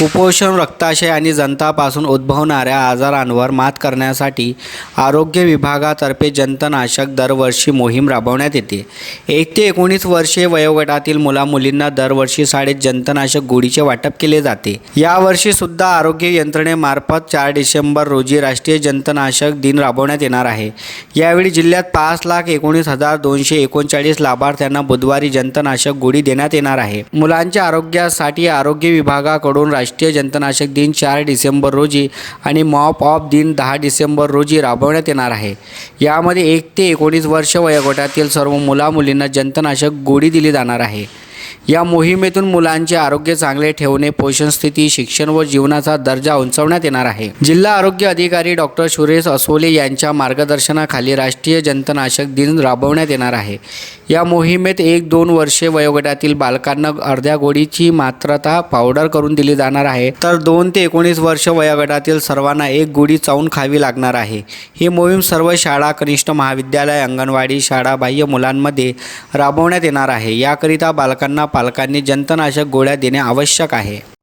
कुपोषण रक्ताशय आणि जंतापासून उद्भवणाऱ्या आजारांवर मात करण्यासाठी आरोग्य विभागातर्फे जंतनाशक दरवर्षी मोहीम राबवण्यात येते. एक ते एकोणीस वर्षे वयोगटातील मुलामुलींना दरवर्षी शाळेत जंतनाशक गोळीचे वाटप केले जाते. यावर्षी सुद्धा आरोग्य यंत्रणेमार्फत चार डिसेंबर रोजी राष्ट्रीय जंतनाशक दिन राबवण्यात येणार आहे. यावेळी जिल्ह्यात पाच लाख एकोणीस हजार दोनशे एकोणचाळीस लाभार्थ्यांना बुधवारी जंतनाशक गोळी देण्यात येणार आहे. मुलांच्या आरोग्यासाठी आरोग्य विभागाकडून राष्ट्रीय राष्ट्रीय जंतनाशक दिन चार डिसेंबर रोजी आणि मॉप ऑफ दिन दहा डिसेंबर रोजी राबवण्यात येणार आहे. यामध्ये एक ते एकोणीस वर्ष वयोगटातील सर्व मुलामुलींना जंतनाशक गोळी दिली जाणार आहे. या मोहिमेतून मुलांचे आरोग्य चांगले ठेवणे पोषण स्थिती शिक्षण व जीवनाचा दर्जा उंचावण्यात येणार आहे. जिल्हा आरोग्य अधिकारी डॉक्टर सुरेश असोले यांच्या मार्गदर्शनाखाली राष्ट्रीय जंतनाशक दिन राबवण्यात येणार आहे. या मोहिमेत एक दोन वर्षे वयोगटातील बालकांना अर्ध्या गोडीची मात्रता पावडर करून दिली जाणार आहे. तर दोन ते एकोणीस वर्ष वयोगटातील सर्वांना एक गोडी चावून खावी लागणार आहे. ही मोहीम सर्व शाळा कनिष्ठ महाविद्यालय अंगणवाडी शाळा बाह्य मुलांमध्ये राबवण्यात येणार आहे. याकरिता बालकांना पालकांनी जंतनाशक गोळ्या देणे आवश्यक आहे.